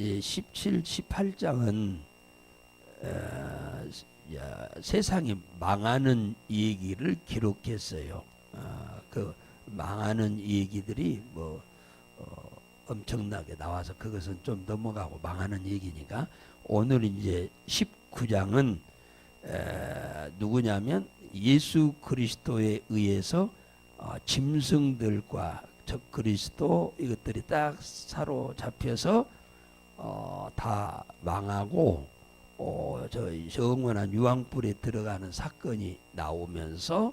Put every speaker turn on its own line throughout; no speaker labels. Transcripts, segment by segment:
17, 18장은 세상이 망하는 얘기를 기록했어요. 어, 그 망하는 얘기들이 뭐 어, 엄청나게 나와서 그것은 좀 넘어가고 망하는 얘기니까 오늘 이제 19장은 에, 누구냐면 예수 그리스도에 의해서 어, 짐승들과 적 그리스도 이것들이 딱 사로잡혀서 어, 다 망하고 어, 저 영원한 유황불에 들어가는 사건이 나오면서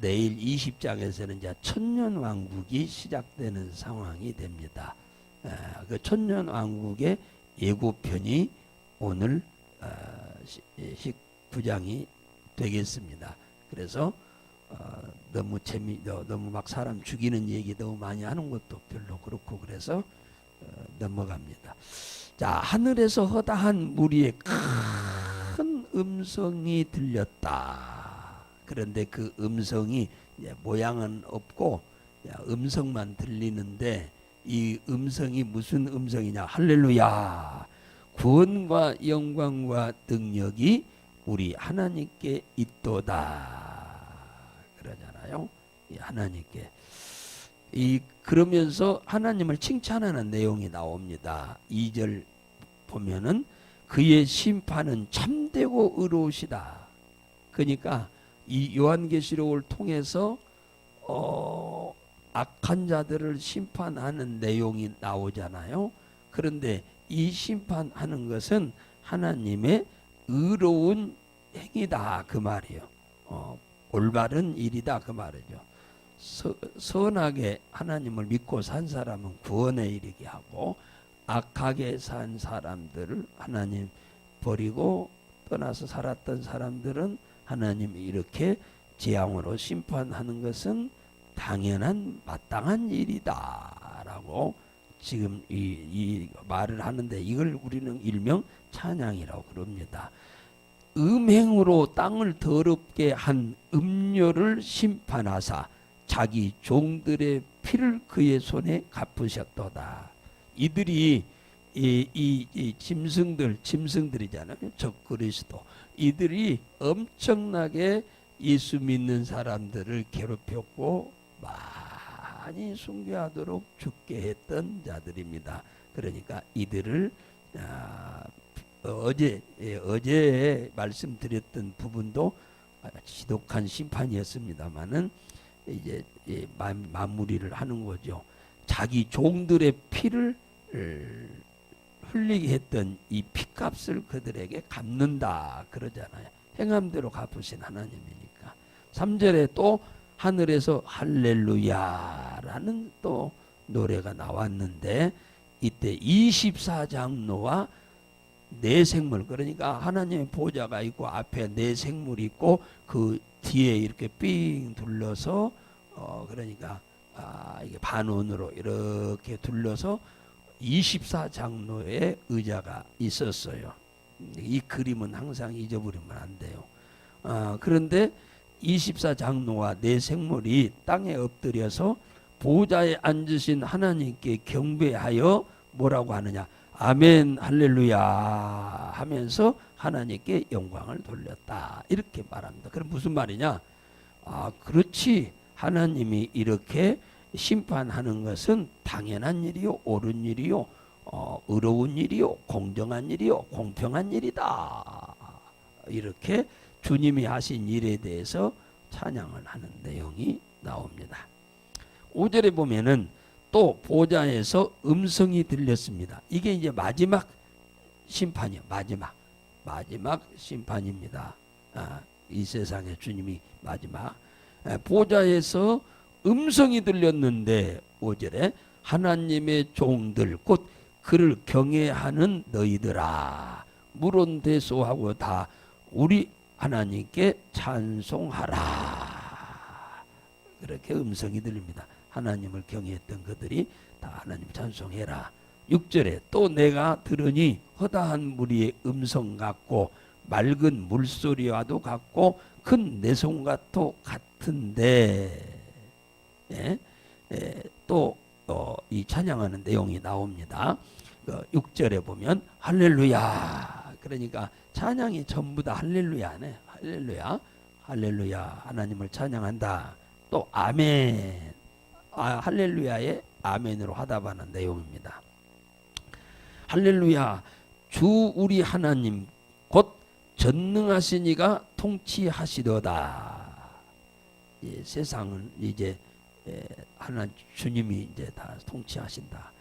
내일 20장에서는 이제 천년 왕국이 시작되는 상황이 됩니다. 에, 그 천년 왕국의 예고편이 오늘 어, 19장이 되겠습니다. 그래서 어, 너무 재미 너- 너무 막 사람 죽이는 얘기 너무 많이 하는 것도 별로 그렇고 그래서 어, 넘어갑니다. 자 하늘에서 허다한 무리의 큰 음성이 들렸다. 그런데 그 음성이 모양은 없고 야, 음성만 들리는데 이 음성이 무슨 음성이냐? 할렐루야! 구원과 영광과 능력이 우리 하나님께 있도다. 그러잖아요. 이 하나님께 이 그러면서 하나님을 칭찬하는 내용이 나옵니다 2절 보면은 그의 심판은 참되고 의로우시다 그러니까 이 요한계시록을 통해서 어, 악한 자들을 심판하는 내용이 나오잖아요. 그런데 이 심판하는 것은 하나님의 의로운 행위다 그 말이에요. 어, 올바른 일이다 그 말이죠. 서, 선하게 하나님을 믿고 산 사람은 구원에 이르게 하고 악하게 산 사람들을 하나님 버리고 떠나서 살았던 사람들은 하나님이 이렇게 재앙으로 심판하는 것은 당연한 마땅한 일이다라고 지금 이, 이 말을 하는데 이걸 우리는 일명 찬양이라고 그럽니다. 음행으로 땅을 더럽게 한 음료를 심판하사 자기 종들의 피를 그의 손에 갚으셨도다. 이들이 이, 이, 이 짐승들 짐승들이잖아요. 적 그리스도 이들이 엄청나게 예수 믿는 사람들을 괴롭혔고 많이 순교하도록 죽게 했던 자들입니다. 그러니까 이들을 아, 어제 예, 어제 말씀드렸던 부분도 아, 지독한 심판이었습니다만은 이제 예, 마, 마무리를 하는 거죠. 자기 종들의 피를 을, 흘리게 했던 이 피값을 그들에게 갚는다 그러잖아요. 행함대로 갚으신 하나님이니까. 3절에 또 하늘에서 할렐루야라는 또 노래가 나왔는데 이때 24장로와 네 생물 그러니까 하나님의 보좌가 있고 앞에 네 생물이 있고 그 뒤에 이렇게 삥 둘러서 어 그러니까 아 이게 반원으로 이렇게 둘러서 24장로의 의자가 있었어요. 이 그림은 항상 잊어버리면 안 돼요. 아, 그런데 24장로와 네 생물이 땅에 엎드려서 보좌에 앉으신 하나님께 경배하여 뭐라고 하느냐? 아멘 할렐루야 하면서 하나님께 영광을 돌렸다. 이렇게 말합니다. 그럼 무슨 말이냐? 아, 그렇지. 하나님이 이렇게 심판하는 것은 당연한 일이요, 옳은 일이요, 어, 의로운 일이요, 공정한 일이요, 공평한 일이다. 이렇게 주님이 하신 일에 대해서 찬양을 하는 내용이 나옵니다. 5절에 보면은 또 보좌에서 음성이 들렸습니다. 이게 이제 마지막 심판이요. 마지막. 마지막 심판입니다. 아, 이 세상에 주님이 마지막. 에, 보좌에서 음성이 들렸는데 5절에 하나님의 종들 곧 그를 경외하는 너희들아 물론 대소하고 다 우리 하나님께 찬송하라 그렇게 음성이 들립니다 하나님을 경외했던 그들이 다 하나님 찬송해라 6절에 또 내가 들으니 허다한 무리의 음성 같고 맑은 물소리와도 같고 큰 내송과도 같은데 예, 예, 또이 어, 찬양하는 내용이 나옵니다. 그 6절에 보면 할렐루야. 그러니까 찬양이 전부 다 할렐루야네. 할렐루야. 할렐루야. 하나님을 찬양한다. 또 아멘. 아, 할렐루야의 아멘으로 화답하는 내용입니다. 할렐루야. 주 우리 하나님 곧 전능하신 이가 통치하시도다. 예, 세상은 이제 예, 하나 주님이 이제 다 통치하신다.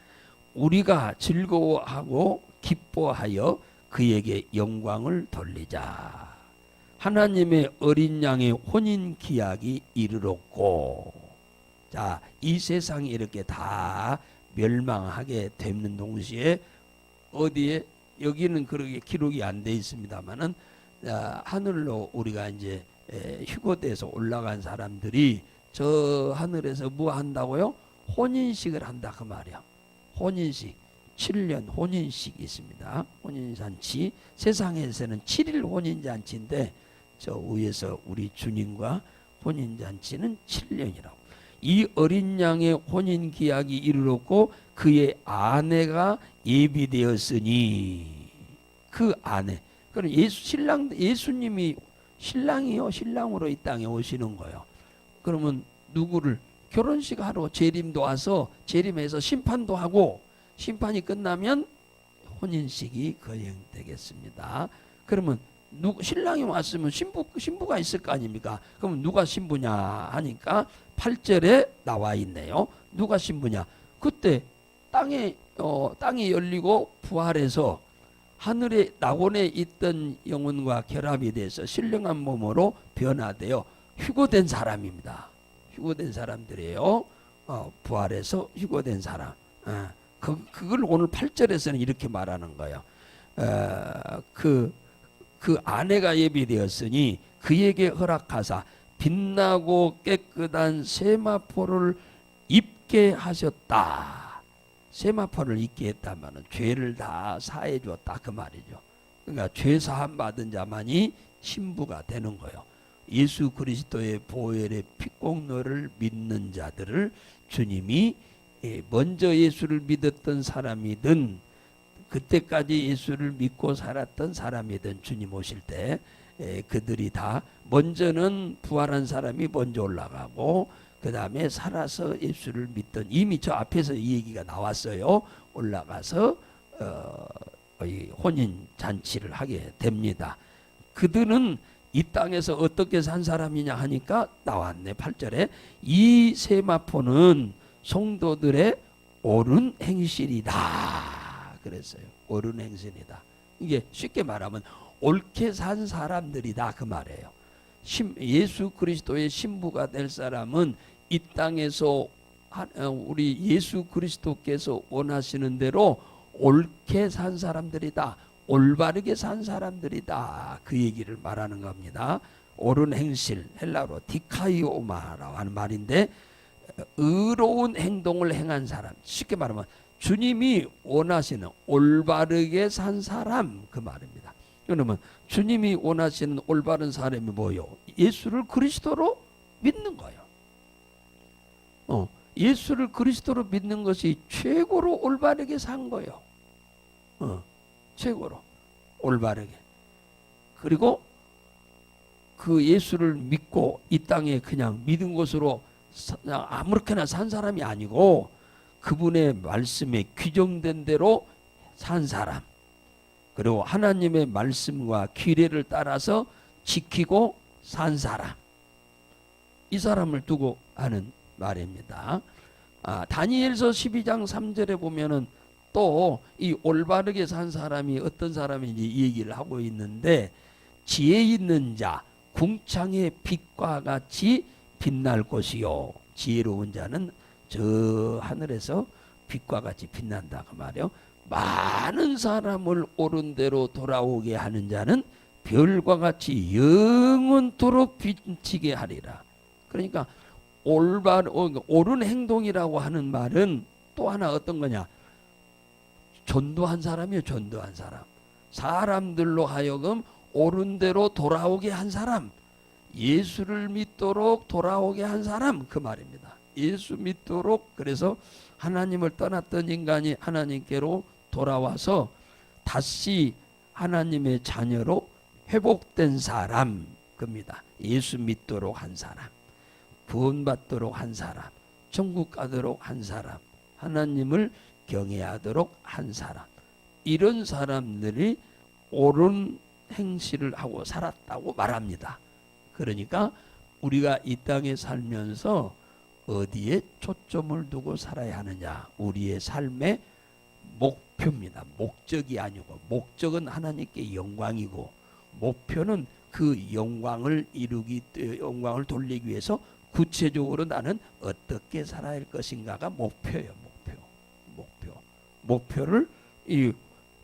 우리가 즐거워하고 기뻐하여 그에게 영광을 돌리자. 하나님의 어린 양의 혼인 기약이 이르렀고, 자, 이 세상이 이렇게 다 멸망하게 되는 동시에 어디에 여기는 그렇게 기록이 안 돼 있습니다만은 아, 하늘로 우리가 이제 에, 휴거돼서 올라간 사람들이 저 하늘에서 뭐 한다고요? 혼인식을 한다 그 말이야. 혼인식 7년 혼인식 있습니다. 혼인잔치 세상에서는 7일 혼인잔치인데 저 위에서 우리 주님과 혼인잔치는 7년이라고. 이 어린 양의 혼인 기약이 이르렀고 그의 아내가 예비되었으니 그 아내. 그럼 예수 신랑 예수님이 신랑이요 신랑으로 이 땅에 오시는 거예요. 그러면 누구를 결혼식 하러 재림도 와서 재림해서 심판도 하고 심판이 끝나면 혼인식이 거행되겠습니다. 그러면 누 신랑이 왔으면 신부 신부가 있을 거 아닙니까? 그럼 누가 신부냐 하니까 8절에 나와 있네요. 누가 신부냐? 그때 땅에 어, 땅이 열리고 부활해서 하늘의 낙원에 있던 영혼과 결합이 돼서 신령한 몸으로 변화되어 휴거된 사람입니다. 휴거된 사람들이에요. 어, 부활해서 휴거된 사람. 어, 그, 그걸 오늘 8절에서는 이렇게 말하는 거예요. 어, 그, 그 아내가 예비되었으니 그에게 허락하사 빛나고 깨끗한 세마포를 입게 하셨다. 세마포를 입게 했다면 죄를 다 사해 주었다 그 말이죠. 그러니까 죄 사함 받은 자만이 신부가 되는 거예요. 예수 그리스도의 보혈의 피공로를 믿는 자들을 주님이 예, 먼저 예수를 믿었던 사람이든 그때까지 예수를 믿고 살았던 사람이든 주님 오실 때 예, 그들이 다 먼저는 부활한 사람이 먼저 올라가고 그 다음에 살아서 예수를 믿던 이미 저 앞에서 이 얘기가 나왔어요. 올라가서 어, 이 혼인 잔치를 하게 됩니다. 그들은 이 땅에서 어떻게 산 사람이냐 하니까 나왔네 8절에 이 세마포는 성도들의 옳은 행실이다 그랬어요. 옳은 행실이다. 이게 쉽게 말하면 옳게 산 사람들이다 그 말이에요. 신- 예수 그리스도의 신부가 될 사람은 이 땅에서 하- 어, 우리 예수 그리스도께서 원하시는 대로 옳게 산 사람들이다. 올바르게 산 사람들이다. 그 얘기를 말하는 겁니다. 옳은 행실 헬라로 디카이오마라고 하는 말인데 의로운 행동을 행한 사람 쉽게 말하면 주님이 원하시는 올바르게 산 사람 그 말입니다. 그러면 주님이 원하시는 올바른 사람이 뭐요? 예수를 그리스도로 믿는 거예요. 어, 예수를 그리스도로 믿는 것이 최고로 올바르게 산 거예요. 어, 최고로 올바르게. 그리고 그 예수를 믿고 이 땅에 그냥 믿은 것으로 사- 그냥 아무렇게나 산 사람이 아니고 그분의 말씀에 규정된 대로 산 사람. 그리고 하나님의 말씀과 규례를 따라서 지키고 산 사람. 이 사람을 두고 하는 말입니다. 아, 다니엘서 12장 3절에 보면은 또 이 올바르게 산 사람이 어떤 사람인지 이 얘기를 하고 있는데 지혜 있는 자 궁창의 빛과 같이 빛날 것이요 지혜로운 자는 저 하늘에서 빛과 같이 빛난다 그 말이요 많은 사람을 옳은 대로 돌아오게 하는 자는 별과 같이 영원토록 비치게 하리라. 그러니까 올바른 어, 옳은 행동이라고 하는 말은 또 하나 어떤 거냐? 전도한 사람이요 전도한 사람. 사람들로 하여금 옳은 대로 돌아오게 한 사람. 예수를 믿도록 돌아오게 한 사람 그 말입니다. 예수 믿도록 그래서 하나님을 떠났던 인간이 하나님께로 돌아와서 다시 하나님의 자녀로 회복된 사람 겁니다. 예수 믿도록 한 사람, 구원받도록 한 사람, 천국 가도록 한 사람, 하나님을 경외하도록 한 사람. 이런 사람들이 옳은 행실을 하고 살았다고 말합니다. 그러니까 우리가 이 땅에 살면서 어디에 초점을 두고 살아야 하느냐? 우리의 삶의 목 표입니다. 목적이 아니고 목적은 하나님께 영광이고 목표는 그 영광을 이루기 영광을 돌리기 위해서 구체적으로 나는 어떻게 살아야 할 것인가가 목표예요. 목표. 목표. 목표를 이,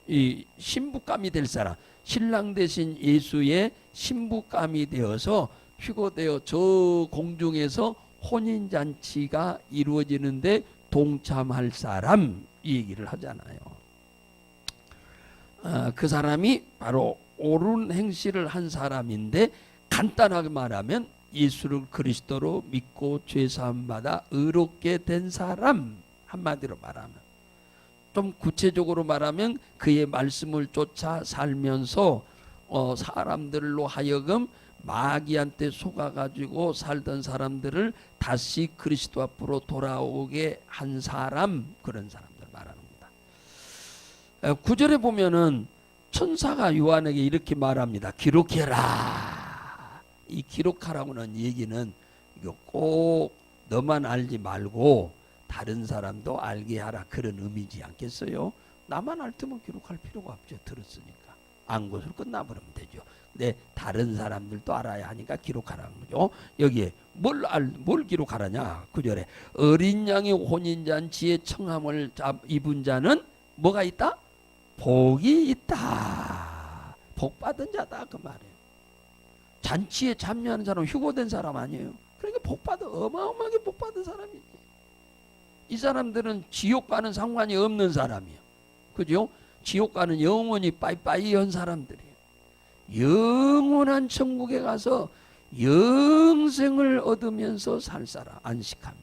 이 신부감이 될 사람, 신랑 대신 예수의 신부감이 되어서 휴거되어 저 공중에서 혼인 잔치가 이루어지는데 동참할 사람 이 얘기를 하잖아요. 아, 그 사람이 바로 옳은 행실을 한 사람인데 간단하게 말하면 예수를 그리스도로 믿고 죄 사함 받아 의롭게 된 사람 한마디로 말하면 좀 구체적으로 말하면 그의 말씀을 쫓아 살면서 어, 사람들로 하여금 마귀한테 속아가지고 살던 사람들을 다시 그리스도 앞으로 돌아오게 한 사람 그런. 어, 구절에 보면은 천사가 요한에게 이렇게 말합니다. 기록해라. 이 기록하라고는 얘기는 이거 꼭 너만 알지 말고 다른 사람도 알게 하라 그런 의미지 않겠어요? 나만 앓으면 기록할 필요가 없죠. 들었으니까. 안 것으로 끝나버리면 되죠. 근데 다른 사람들도 알아야 하니까 기록하라는 거죠. 여기에 뭘, 알, 뭘 기록하라냐? 구절에 어린 양의 혼인잔치에 청함을 잡, 입은 자는 뭐가 있다? 복이 있다. 복 받은 자다 그 말이에요. 잔치에 참여하는 사람 휴고된 사람 아니에요. 그러니까 복 받아 어마어마하게 복 받은 사람이지. 이 사람들은 지옥 가는 상관이 없는 사람이에요. 그죠? 지옥 가는 영원히 빠이빠이 한 사람들이에요. 영원한 천국에 가서 영생을 얻으면서 살사라 안식하며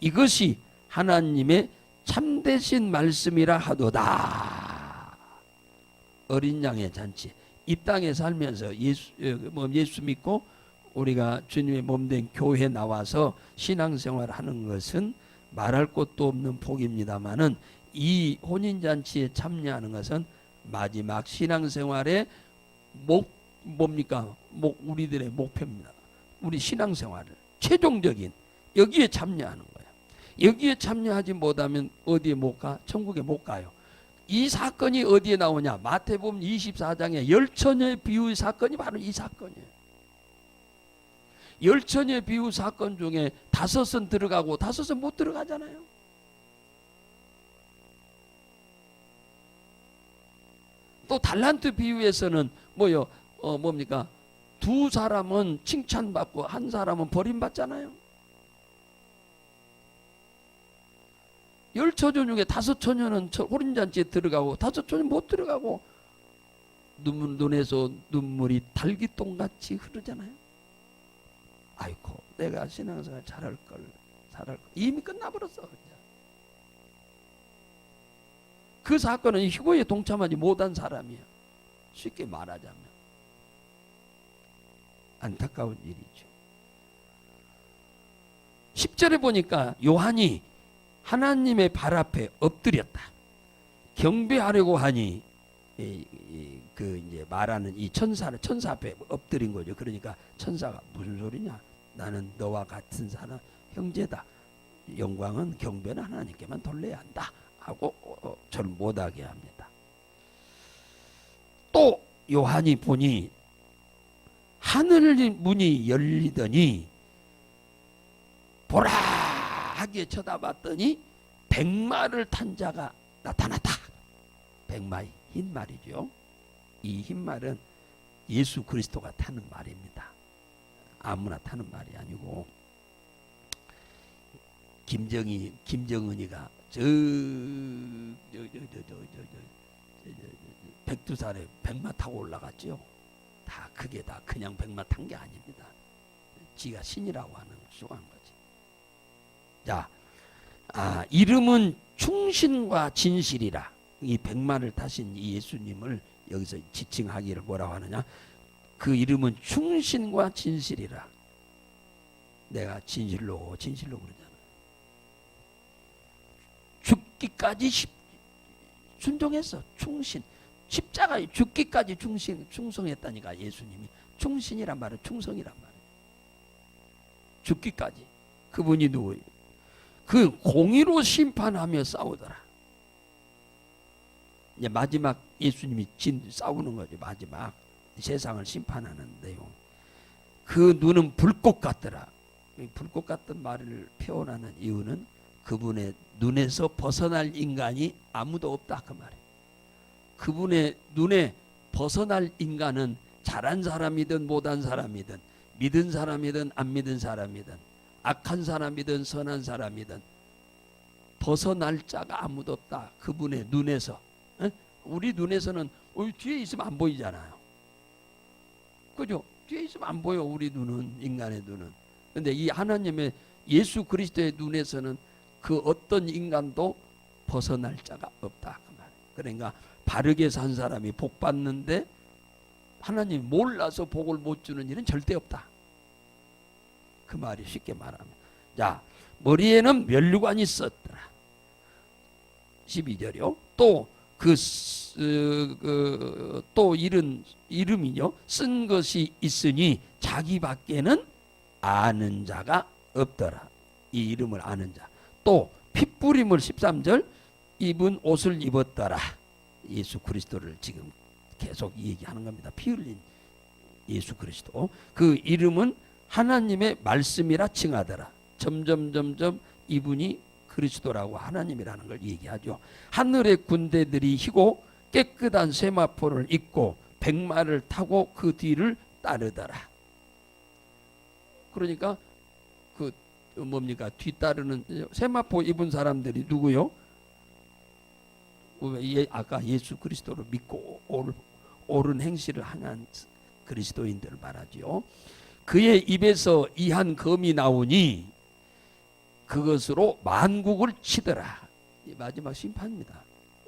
이것이 하나님의 참되신 말씀이라 하도다. 어린 양의 잔치. 이 땅에 살면서 예수 뭐 예수 믿고 우리가 주님의 몸된 교회 나와서 신앙생활 하는 것은 말할 것도 없는 복입니다만은 이 혼인 잔치에 참여하는 것은 마지막 신앙생활의 목 뭡니까? 목 우리들의 목표입니다. 우리 신앙생활을 최종적인 여기에 참여하는 거예요. 여기에 참여하지 못하면 어디에 못 가? 천국에 못 가요. 이 사건이 어디에 나오냐? 마태복음 24장에 열처녀의 비유 사건이 바로 이 사건이에요. 열처녀의 비유 사건 중에 다섯은 들어가고 다섯은 못 들어가잖아요. 또 달란트 비유에서는 뭐요? 어 뭡니까? 두 사람은 칭찬받고 한 사람은 버림받잖아요. 열 처녀 중에 다섯 처녀는 호린잔치에 들어가고 다섯 처녀 못 들어가고 눈, 눈에서 눈물이 달기똥같이 흐르잖아요. 아이고 내가 신앙생활 잘할 걸 잘할 걸 이미 끝나버렸어. 그 사건은 휴고에 동참하지 못한 사람이야. 쉽게 말하자면 안타까운 일이죠. 10절에 보니까 요한이 하나님의 발 앞에 엎드렸다. 경배하려고 하니 이, 이, 그 이제 말하는 이 천사를 천사 앞에 엎드린 거죠. 그러니까 천사가 무슨 소리냐? 나는 너와 같은 사람 형제다. 영광은 경배는 하나님께만 돌려야 한다. 하고 어, 저를 못하게 합니다. 또 요한이 보니 하늘 문이 열리더니 보라 하게 쳐다봤더니 백마를 탄 자가 나타났다. 백마의 흰 말이죠. 이 흰 말은 예수 그리스도가 타는 말입니다. 아무나 타는 말이 아니고 김정희 김정은이가 백두산에 백마 타고 올라갔죠. 다 그게 다 그냥 백마 탄 게 아닙니다. 지가 신이라고 하는 수고한 거지. 자, 아 이름은 충신과 진실이라 이 백마를 타신 이 예수님을 여기서 지칭하기를 뭐라고 하느냐? 그 이름은 충신과 진실이라. 내가 진실로 진실로 그러잖아. 죽기까지 십- 순종했어. 충신. 십자가에 죽기까지 충신 충성했다니까 예수님이 충신이란 말은 충성이란 말이에요. 죽기까지 그분이 누구예요? 그 공의로 심판하며 싸우더라. 이제 마지막 예수님이 진 싸우는 거죠. 마지막 세상을 심판하는 내용. 그 눈은 불꽃 같더라. 이 불꽃 같은 말을 표현하는 이유는 그분의 눈에서 벗어날 인간이 아무도 없다 그 말이에요. 그분의 눈에 벗어날 인간은 잘한 사람이든 못한 사람이든 믿은 사람이든 안 믿은 사람이든 악한 사람이든 선한 사람이든 벗어날 자가 아무도 없다. 그분의 눈에서. 에? 우리 눈에서는 어, 뒤에 있으면 안 보이잖아요. 그죠? 뒤에 있으면 안 보여 우리 눈은 인간의 눈은. 근데 이 하나님의 예수 그리스도의 눈에서는 그 어떤 인간도 벗어날 자가 없다 그 말. 그러니까 바르게 산 사람이 복 받는데 하나님 몰라서 복을 못 주는 일은 절대 없다. 그 말이 쉽게 말하면. 자, 머리에는 면류관이 있었더라. 12절이요. 또그 그, 또 이른 이름이요. 쓴 것이 있으니 자기 밖에는 아는 자가 없더라. 이 이름을 아는 자. 또 핏부림을 13절 입은 옷을 입었더라. 예수 그리스도를 지금 계속 얘기하는 겁니다. 피 흘린 예수 그리스도. 그 이름은 하나님의 말씀이라 칭하더라. 점점 점점 이분이 그리스도라고 하나님이라는 걸 얘기하죠. 하늘의 군대들이 희고 깨끗한 세마포를 입고 백마를 타고 그 뒤를 따르더라. 그러니까 그 뭡니까 뒤따르는 세마포 입은 사람들이 누구요? 예, 아까 예수 그리스도를 믿고 옳, 옳은 행실을 하는 그리스도인들을 말하지요. 그의 입에서 이한 검이 나오니 그것으로 만국을 치더라. 이 마지막 심판입니다.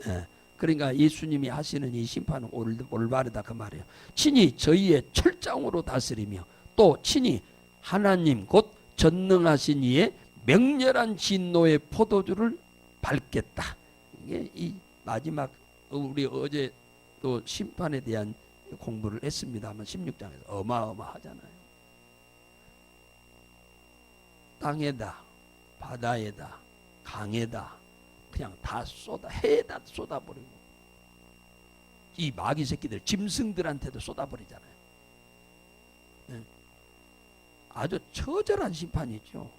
예. 그러니까 예수님이 하시는 이 심판은 올, 올바르다 그 말이에요. 친히 저희의 철장으로 다스리며 또 친히 하나님 곧 전능하신 이의 맹렬한 진노의 포도주를 밟겠다. 이게 이 마지막 우리 어제 또 심판에 대한 공부를 했습니다만 16장에서 어마어마하잖아요. 땅에다 바다에다 강에다 그냥 다 쏟아 해에다 쏟아버리고 이 마귀 새끼들 짐승들한테도 쏟아버리잖아요. 네. 아주 처절한 심판이죠.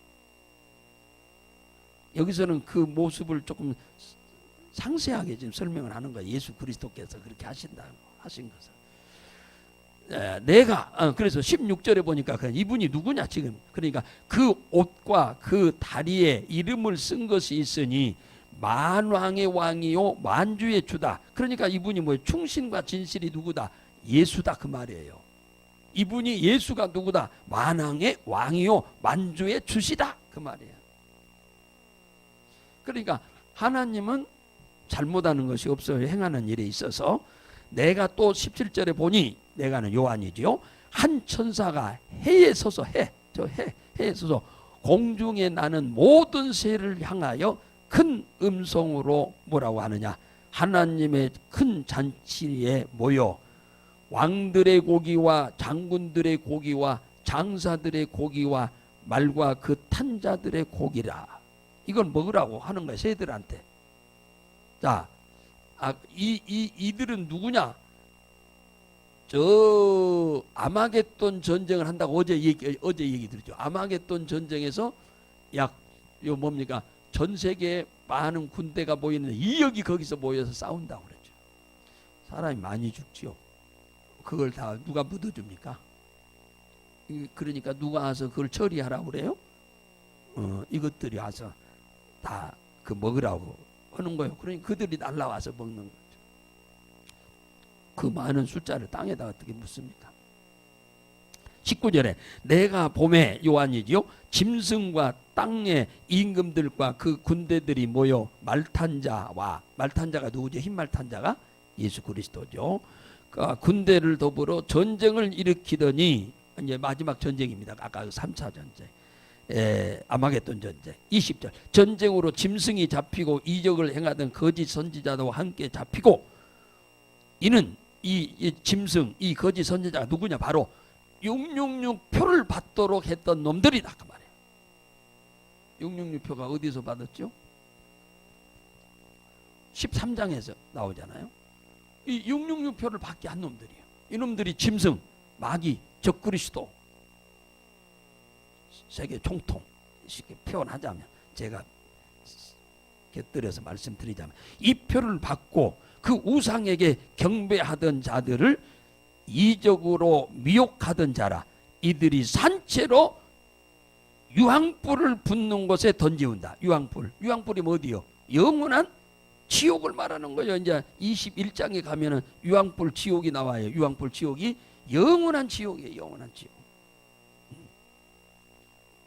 여기서는 그 모습을 조금 상세하게 지금 설명을 하는 거예요. 예수 그리스도께서 그렇게 하신다 하신 것을. 에, 내가 어, 그래서 16절에 보니까 그 이분이 누구냐 지금 그러니까 그 옷과 그 다리에 이름을 쓴 것이 있으니 만왕의 왕이요 만주의 주다. 그러니까 이분이 뭐 충신과 진실이 누구다? 예수다 그 말이에요. 이분이 예수가 누구다? 만왕의 왕이요 만주의 주시다 그 말이에요. 그러니까 하나님은 잘못하는 것이 없어요. 행하는 일에 있어서 내가 또 17절에 보니 내가는 요한이지요. 한 천사가 해에 서서 해, 저 해, 해에 서서 공중에 나는 모든 새를 향하여 큰 음성으로 뭐라고 하느냐? 하나님의 큰 잔치에 모여 왕들의 고기와 장군들의 고기와 장사들의 고기와 말과 그 탄자들의 고기라. 이걸 먹으라고 하는 거야 새들한테. 자, 아, 이, 이, 이들은 누구냐? 저 아마겟돈 전쟁을 한다고 어제 얘기 어제 얘기 들었죠. 아마겟돈 전쟁에서 약 요 뭡니까? 전 세계에 많은 군대가 모이는데 2억이 거기서 모여서 싸운다고 그랬죠. 사람이 많이 죽지요. 그걸 다 누가 묻어줍니까? 이- 그러니까 누가 와서 그걸 처리하라고 그래요? 어, 이것들이 와서 다 그 먹으라고 하는 거예요. 그러니까 그들이 날라와서 먹는 거죠. 그 많은 숫자를 땅에다 어떻게 묻습니까? 19절에 내가 봄에 요한이지요 짐승과 땅의 임금들과 그 군대들이 모여 말탄 자와 말탄 자가 누구죠? 흰 말탄 자가 예수 그리스도죠. 그 군대를 더불어 전쟁을 일으키더니 이제 마지막 전쟁입니다. 아까 3차 전쟁. 에, 아마겟돈 전쟁 20절 전쟁으로 짐승이 잡히고 이적을 행하던 거짓 선지자도 함께 잡히고 이는 이, 이 짐승 이 거짓 선지자가 누구냐? 바로 666 표를 받도록 했던 놈들이다. 그 말이에요. 666 표가 어디서 받았죠? 13장에서 나오잖아요. 이 666 표를 받게 한 놈들이에요. 이놈들이 짐승 마귀 적그리스도 세계 총통 쉽게 표현하자면 제가 곁들여서 말씀드리자면 이 표를 받고 그 우상에게 경배하던 자들을 이적으로 미혹하던 자라 이들이 산채로 유황불을 붓는 곳에 던지운다. 유황불. 유황불이 어디요? 영원한 지옥을 말하는 거예요. 이제 21장에 가면은 유황불 지옥이 나와요. 유황불 지옥이 영원한 지옥이에요. 영원한 지옥.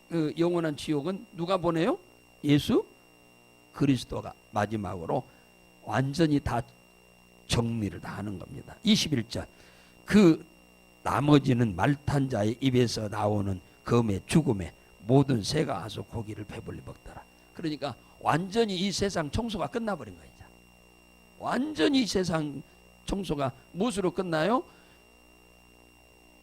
그 영원한 지옥은 누가 보내요? 예수 그리스도가 마지막으로 완전히 다 정리를 다 하는 겁니다. 21절. 그 나머지는 말탄 자의 입에서 나오는 검의 죽음에 모든 새가 와서 고기를 배불리 먹더라. 그러니까 완전히 이 세상 청소가 끝나버린 거예요. 완전히 이 세상 청소가 무엇으로 끝나요?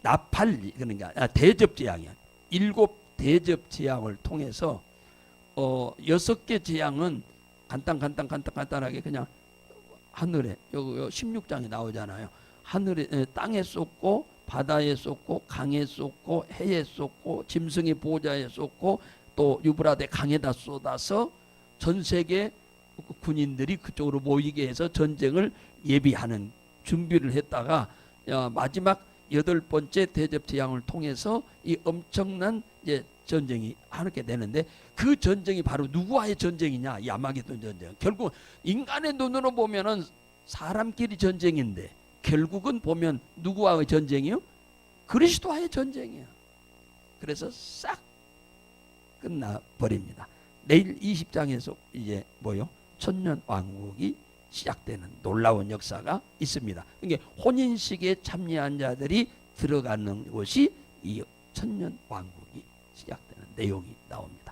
나팔 그러니까 아, 대접 재앙이야. 일곱 대접 재앙을 통해서 어 여섯 개 재앙은 간단 간단 간단 간단하게 그냥 하늘에 여기 16장에 나오잖아요. 하늘에 에, 땅에 쏟고 바다에 쏟고 강에 쏟고 해에 쏟고 짐승의 보좌에 쏟고 또 유브라데 강에다 쏟아서 전 세계 군인들이 그쪽으로 모이게 해서 전쟁을 예비하는 준비를 했다가 야, 마지막 여덟 번째 대접 재앙을 통해서 이 엄청난 이제 전쟁이 하게 되는데 그 전쟁이 바로 누구와의 전쟁이냐? 이 아마겟돈 전쟁. 결국 인간의 눈으로 보면은 사람끼리 전쟁인데 결국은 보면 누구와의 전쟁이요? 그리스도와의 전쟁이야. 그래서 싹 끝나 버립니다. 내일 20장에서 이제 뭐요? 천년 왕국이 시작되는 놀라운 역사가 있습니다. 이게 혼인식에 참여한 자들이 들어가는 곳이 이 천년 왕국이 시작되는 내용이 나옵니다.